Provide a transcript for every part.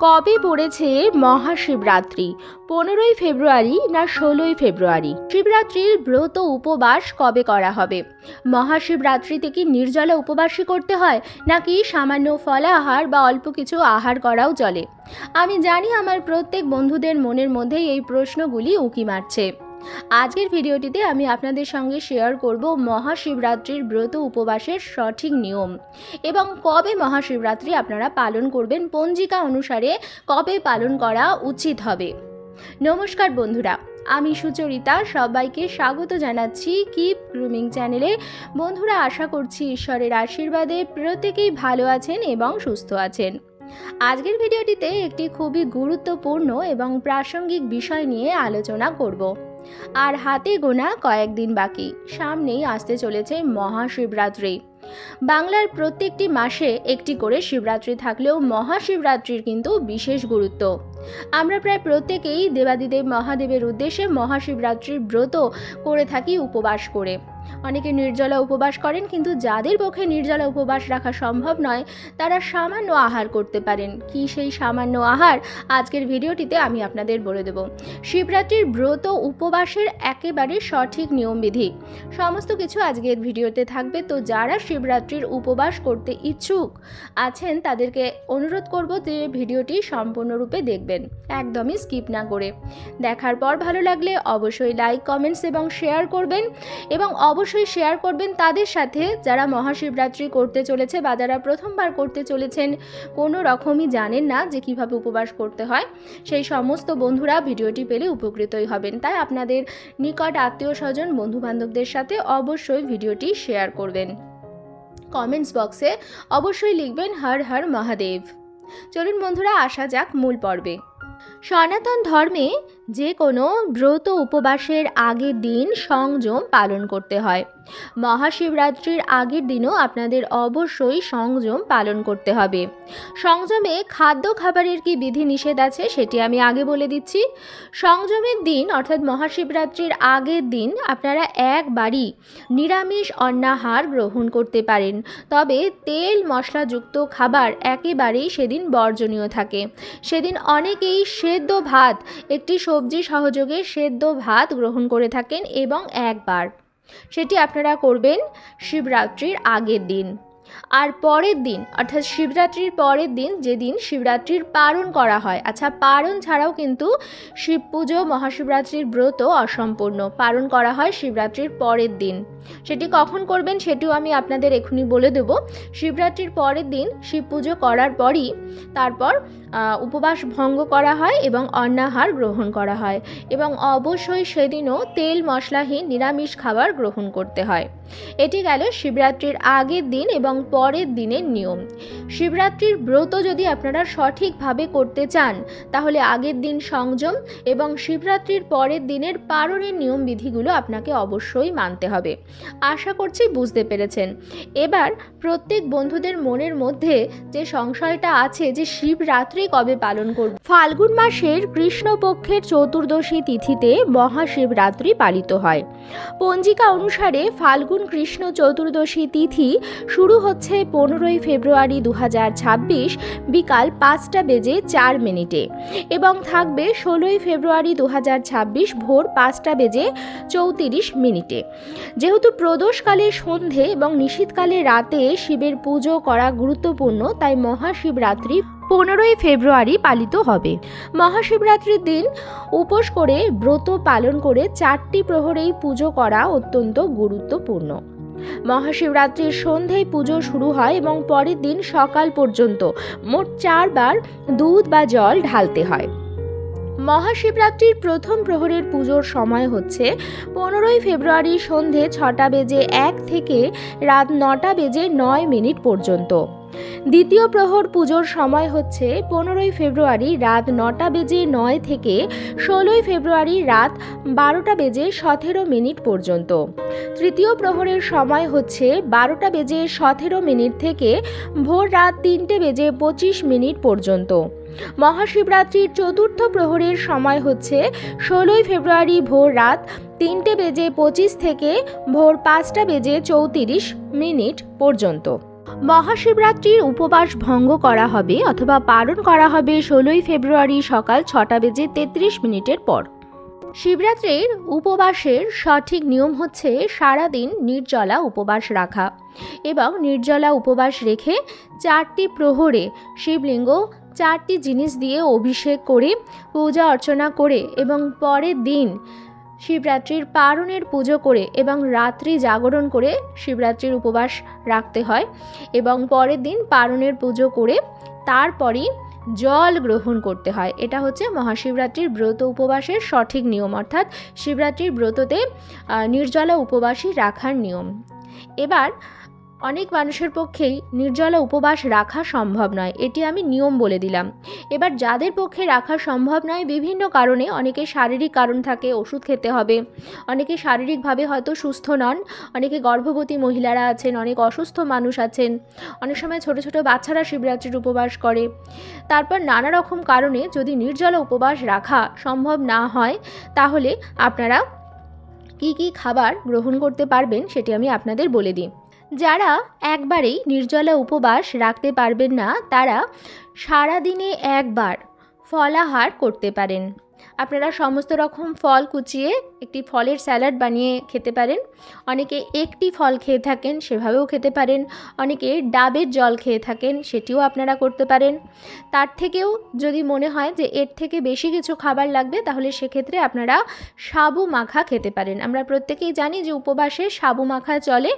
কবে পড়েছে মহাশিবরাত্রি? পনেরোই ফেব্রুয়ারি না ষোলোই ফেব্রুয়ারি? শিবরাত্রির ব্রত উপবাস কবে করা হবে? মহাশিবরাত্রিতে কি নির্জলা উপবাসই করতে হয়, নাকি সামান্য ফলাহার বা অল্প কিছু আহার করাও চলে? আমি জানি আমার প্রত্যেক বন্ধুদের মনের মধ্যেই এই প্রশ্নগুলি উঁকি মারছে। আজকের ভিডিওটিতে আমি আপনাদের সঙ্গে শেয়ার করব মহাশিবরাত্রির ব্রত উপবাসের সঠিক নিয়ম এবং কবে মহাশিবরাত্রি আপনারা পালন করবেন পঞ্জিকা অনুসারে কবে পালন করা উচিত হবে। নমস্কার বন্ধুরা, আমি সুচরিতা, সবাইকে স্বাগত জানাচ্ছি কিপ গ্রুমিং চ্যানেলে বন্ধুরা, আশা করছি ঈশ্বরের আশীর্বাদে প্রত্যেকেই ভালো আছেন এবং সুস্থ আছেন। আজকের ভিডিওটিতে একটি খুবই গুরুত্বপূর্ণ এবং প্রাসঙ্গিক বিষয় নিয়ে আলোচনা করব। আর হাতে গোনা কয়েকদিন বাকি। সামনেই আসতে চলেছে মহাশিবরাত্রি। বাংলার প্রত্যেকটি মাসে একটি করে শিবরাত্রি থাকলেও মহাশিবরাত্রির কিন্তু বিশেষ গুরুত্ব। আমরা প্রায় প্রত্যেকেই দেবাদিদেব মহাদেবের উদ্দেশ্যে মহাশিবরাত্রির ব্রত করে থাকি উপবাস করে। অনেকে নির্জলা উপবাস করেন, কিন্তু যাদের পক্ষে নির্জলা উপবাস রাখা সম্ভব নয়, তারা সামান্য আহার করতে পারেন। কি সেই সামান্য আহার? আজকের ভিডিওটিতে আমি আপনাদের বলে দেব। শিবরাত্রির ব্রত উপবাসের একেবারে সঠিক নিয়মবিধি সমস্ত কিছু আজকের ভিডিওতে থাকবে, তো যারা শিবরাত্রির উপবাস করতে ইচ্ছুক আছেন, তাদেরকে অনুরোধ করব যে ভিডিওটি সম্পূর্ণরূপে দেখবেন। একদমই স্কিপ না করে। দেখার পর ভালো লাগলে অবশ্যই লাইক, কমেন্টস এবং শেয়ার করবেন এবং অবশ্যই শেয়ার করবেন তাদের সাথে যারা মহাশিবরাত্রি করতে চলেছে বা যারা প্রথমবার করতে চলেছেন, কোনো রকমই জানেন না যে কীভাবে উপবাস করতে হয়। সেই সমস্ত বন্ধুরা ভিডিওটি পেলে উপকৃতই হবেন। তাই আপনাদের নিকট আত্মীয় স্বজন, বন্ধুবান্ধবদের সাথে অবশ্যই ভিডিওটি শেয়ার করবেন। কমেন্টস বক্সে অবশ্যই লিখবেন, হর হর মহাদেব চলুন বন্ধুরা, আসা যাক মূল পর্বে। সনাতন ধর্মে যে কোনো ব্রত উপবাসের আগের দিন সংযম পালন করতে হয়। মহাশিবরাত্রির আগের দিনও আপনাদের অবশ্যই সংযম পালন করতে হবে। সংযমে খাদ্য খাবারের কি বিধি নিষেধ আছে সেটি আমি আগে বলে দিচ্ছি। সংযমের দিন অর্থাৎ মহাশিবরাত্রির আগের দিন আপনারা একবারই নিরামিষ অন্নাহার গ্রহণ করতে পারেন। তবে তেল মশলাযুক্ত খাবার একেবারেই সেদিন বর্জনীয় থাকে। সেদিন অনেকেই সেদ্ধ ভাত। একটি সবজি সহযোগে সেদ্ধ ভাত গ্রহণ করে থাকেন এবং একবার। সেটি আপনারা করবেন শিবরাত্রির আগের দিন। আর পরের দিন, অর্থাৎ শিবরাত্রির পরের দিন যেদিন শিবরাত্রির পারণ করা হয় আচ্ছা পারণ ছাড়াও কিন্তু শিব পুজো, মহাশিবরাত্রির ব্রত অসম্পূর্ণ পারণ করা হয় শিবরাত্রির পরের দিন। সেটি কখন করবেন সেটিও আমি আপনাদের এখনই বলে দেব। শিবরাত্রির পরের দিন শিব পুজো করার পরই তারপর উপবাস ভঙ্গ করা হয় এবং অন্নাহার গ্রহণ করা হয় এবং অবশ্যই সেদিনও তেল মশলাহীন নিরামিষ খাবার গ্রহণ করতে হয়। এটি গেল শিবরাত্রির আগের দিন এবং পরের দিনের নিয়ম। শিবরাত্রির ব্রত যদি আপনারা সঠিকভাবে করতে চান, তাহলে আগের দিন সংযম এবং শিবরাত্রির পরের দিনের পালনের নিয়ম বিধিগুলো আপনাকে অবশ্যই মানতে হবে। আশা করছি বুঝতে পেরেছেন। এবার প্রত্যেক বন্ধুদের মনের মধ্যে যে সংশয়টা আছে যে শিবরাত্রি কবে পালন করব। ফাল্গুন মাসের কৃষ্ণপক্ষের চতুর্দশী তিথিতে মহাশিবরাত্রি পালিত হয়। পঞ্জিকা অনুসারে ফাল্গুন কৃষ্ণ চতুর্দশী তিথি শুরু হচ্ছে পনেরোই ফেব্রুয়ারি দু হাজার ছাব্বিশ বিকাল পাঁচটা বেজে চার মিনিটে এবং থাকবে ষোলোই ফেব্রুয়ারি দু হাজার ছাব্বিশ ভোর পাঁচটা বেজে চৌত্রিশ মিনিটে। যেহেতু প্রদোষকালে সন্ধে এবং নিশীতকালে রাতে শিবের পুজো করা গুরুত্বপূর্ণ, তাই মহাশিবরাত্রি পনেরোই ফেব্রুয়ারি পালিত হবে। মহাশিবরাত্রির দিন উপোস করে ব্রত পালন করে চারটি প্রহরেই পুজো করা অত্যন্ত গুরুত্বপূর্ণ। মহাশিবরাত্রির সন্ধ্যায় পুজো শুরু হয় এবং পরের দিন সকাল পর্যন্ত মোট চারবার দুধ বা জল ঢালতে হয়। মহাশিবরাত্রির প্রথম প্রহরের পুজোর সময় হচ্ছে পনেরোই ফেব্রুয়ারি সন্ধে ছটা বেজে এক থেকে রাত নটা বেজে নয় মিনিট পর্যন্ত। দ্বিতীয় প্রহর পুজোর সময় হচ্ছে পনেরোই ফেব্রুয়ারি রাত নটা বেজে নয় থেকে ষোলোই ফেব্রুয়ারি রাত বারোটা বেজে সতেরো মিনিট পর্যন্ত। তৃতীয় প্রহরের সময় হচ্ছে বারোটা বেজে সতেরো মিনিট থেকে ভোর রাত তিনটে বেজে পঁচিশ মিনিট পর্যন্ত। মহাশিবরাত্রির চতুর্থ প্রহরের সময় হচ্ছে ষোলোই ফেব্রুয়ারি ভোর রাত তিনটে বেজে পঁচিশ থেকে ভোর পাঁচটা বেজে চৌত্রিশ মিনিট পর্যন্ত। মহাশিবরাত্রির উপবাস ভঙ্গ করা হবে অথবা পালন করা হবে ষোলোই ফেব্রুয়ারি সকাল ছটা বেজে তেত্রিশ মিনিটের পর। শিবরাত্রির উপবাসের সঠিক নিয়ম হচ্ছে সারাদিন নির্জলা উপবাস রাখা এবং নির্জলা উপবাস রেখে চারটি প্রহরে শিবলিঙ্গ, চারটি জিনিস দিয়ে অভিষেক করে, পূজা অর্চনা করে এবং পরের দিন শিবরাত্রির পারণের পুজো করে এবং রাত্রি জাগরণ করে শিবরাত্রির উপবাস রাখতে হয় এবং পরের দিন পারণের পুজো করে তারপরই জল গ্রহণ করতে হয়। এটা হচ্ছে মহাশিবরাত্রির ব্রত উপবাসের সঠিক নিয়ম, অর্থাৎ শিবরাত্রির ব্রততে নির্জলা উপবাসী রাখার নিয়ম। এবার অনেক মানুষের পক্ষেই নির্জলা উপবাস রাখা সম্ভব নয়, এটি আমি নিয়ম বলে দিলাম। এবার যাদের পক্ষে রাখা সম্ভব নয়, বিভিন্ন কারণে অনেকে শারীরিক কারণ থাকে, ওষুধ খেতে হবে। অনেকে শারীরিকভাবে হয়তো সুস্থ নন, অনেকে গর্ভবতী মহিলারা আছেন, অনেক অসুস্থ মানুষ আছেন। অনেক সময় ছোট ছোট বাচ্চারা শিবরাত্রির উপবাস করে। তারপর নানা রকম কারণে যদি নির্জলা উপবাস রাখা সম্ভব না হয়, তাহলে আপনারা কি কি খাবার গ্রহণ করতে পারবেন, সেটি আমি আপনাদের বলে দিই। যারা একবারেই নির্জলা উপবাস রাখতে পারবেন না তারা সারাদিনে একবার ফলাহার করতে পারেন। আপনারা সমস্ত রকম ফল কুচিয়ে একটি ফলের স্যালাড বানিয়ে খেতে পারেন। অনেকে একটি ফল খেয়ে থাকেন, সেভাবেও খেতে পারেন। অনেকে ডাবের জল খেয়ে থাকেন, সেটিও আপনারা করতে পারেন। তার থেকেও যদি মনে হয় যে এর থেকে বেশি কিছু খাবার লাগবে, তাহলে সেক্ষেত্রে আপনারা সাবু মাখা খেতে পারেন। আমরা প্রত্যেকেই জানি যে উপবাসে সাবু মাখা চলে।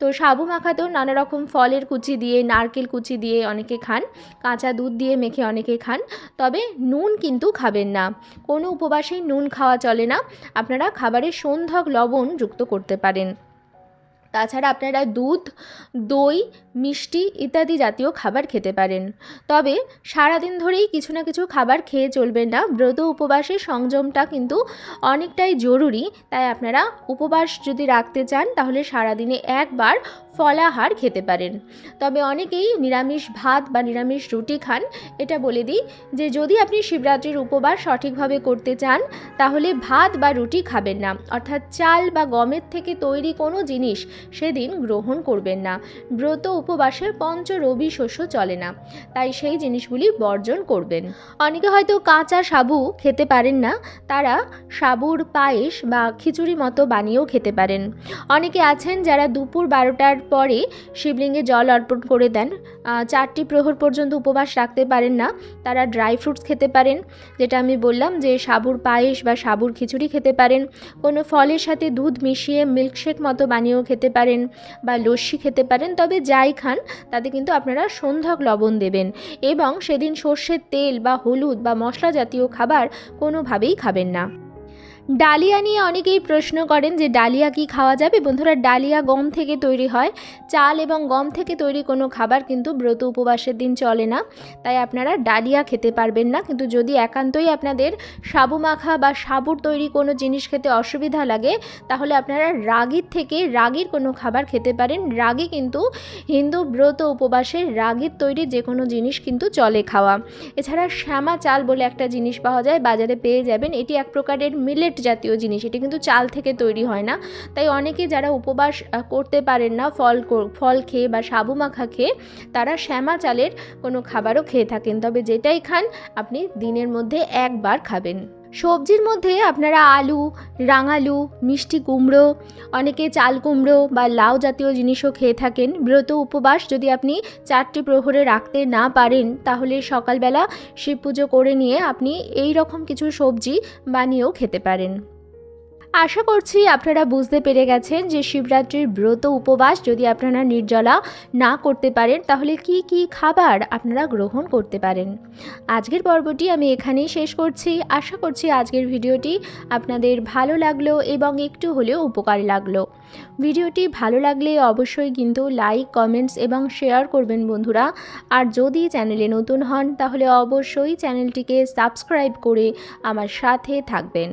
তো সাবু মাখাতেও নানা রকম ফলের কুচি দিয়ে, নারকেল কুচি দিয়ে অনেকে খান, কাঁচা দুধ দিয়ে মেখে অনেকে খান। তবে নুন কিন্তু খাবেন না। কোনো উপবাসেই নুন খাওয়া চলে না। আপনারা খাবারে সন্ধ্যক লবণ যুক্ত করতে পারেন। তাছাড়া আপনারা দুধ, দই, মিষ্টি ইত্যাদি জাতীয় খাবার খেতে পারেন। তবে সারাদিন ধরেই কিছু না কিছু খাবার খেয়ে চলবেন না। ব্রত উপবাসের সংযমটা কিন্তু অনেকটাই জরুরি। তাই আপনারা উপবাস যদি রাখতে চান, তাহলে সারাদিনে একবার ফলাহার খেতে পারেন। তবে অনেকেই নিরামিষ ভাত বা নিরামিষ রুটি খান। এটা বলে দিই যে, যদি আপনি শিবরাত্রির উপবাস সঠিকভাবে করতে চান, তাহলে ভাত বা রুটি খাবেন না। অর্থাৎ চাল বা গমের থেকে তৈরি কোনো জিনিস সেদিন গ্রহণ করবেন না। ব্রত উপবাসে পঞ্চ রবি শস্য চলে না। তাই সেই জিনিসগুলি বর্জন করবেন। অনেকে হয়তো কাঁচা সাবু খেতে পারেন না। তারা সাবুর পায়েস বা খিচুড়ি মতো বানিয়েও খেতে পারেন। অনেকে আছেন যারা দুপুর বারোটার পরে শিবলিঙ্গে জল অর্পণ করে দেন। চারটি প্রহর পর্যন্ত উপবাস রাখতে পারেন না। তারা ড্রাই ফ্রুটস খেতে পারেন, যেটা আমি বললাম যে সাবুর পায়েস বা সাবুর খিচুড়ি খেতে পারেন। কোনো ফলের সাথে দুধ মিশিয়ে মিল্কশেক মতো বানিয়েও খেতে পারেন বা লস্যি খেতে পারেন। তবে যাই খান, তাতে কিন্তু আপনারা সন্ধ্যক লবণ দেবেন এবং সেদিন সর্ষের তেল বা হলুদ বা মশলা জাতীয় খাবার কোনোভাবেই খাবেন না। ডালিয়া নিয়ে অনেকেই প্রশ্ন করেন যে ডালিয়া কি খাওয়া যাবে? বন্ধুরা, ডালিয়া গম থেকে তৈরি হয়। চাল এবং গম থেকে তৈরি কোনো খাবার কিন্তু ব্রত উপবাসের দিন চলে না। তাই আপনারা ডালিয়া খেতে পারবেন না। কিন্তু যদি একান্তই আপনাদের সাবু মাখা বা সাবুর তৈরি কোনো জিনিস খেতে অসুবিধা লাগে, তাহলে আপনারা রাগির থেকে রাগির কোনো খাবার খেতে পারেন। রাগি কিন্তু হিন্দু ব্রত উপবাসের রাগির তৈরি যে কোনো জিনিস কিন্তু চলে খাওয়া। এছাড়া শ্যামা চাল বলে একটা জিনিস পাওয়া যায়, বাজারে পেয়ে যাবেন। এটি এক প্রকারের মিলেট জাতীয় জিনিস, এটি কিন্তু চাল থেকে তৈরি হয় না। তাই অনেকে যারা উপবাস করতে পারেন না, ফল ফল খেয়ে বা সাবু মাখা খেয়ে, তারা শ্যামা চালের কোনো খাবারও খেয়ে থাকেন। তবে যেটাই খান, আপনি দিনের মধ্যে একবার খাবেন। সবজির মধ্যে আপনারা আলু, রাঙালু, মিষ্টি কুমড়ো, অনেকে চাল কুমড়ো বা লাউ জাতীয় জিনিসও খেয়ে থাকেন। ব্রত উপবাস যদি আপনি চারটি প্রহরে রাখতে না পারেন, তাহলে সকালবেলা শিব পুজো করে নিয়ে আপনি এই রকম কিছু সবজি বানিয়েও খেতে পারেন। আশা করছি আপনারা বুঝতে পেরে গেছেন যে শিবরাত্রির ব্রত উপবাস যদি আপনারা নির্জলা না করতে পারেন, তাহলে কি কি খাবার আপনারা গ্রহণ করতে পারেন? আজকের পর্বটি আমি এখানেই শেষ করছি। আশা করছি আজকের ভিডিওটি আপনাদের ভালো লাগল এবং একটু হলেও উপকার লাগল। ভিডিওটি ভালো লাগলে অবশ্যই কিন্তু লাইক, কমেন্টস এবং শেয়ার করবেন বন্ধুরা। আর যদি চ্যানেলে নতুন হন, তাহলে অবশ্যই চ্যানেলটিকে সাবস্ক্রাইব করে আমার সাথে থাকবেন।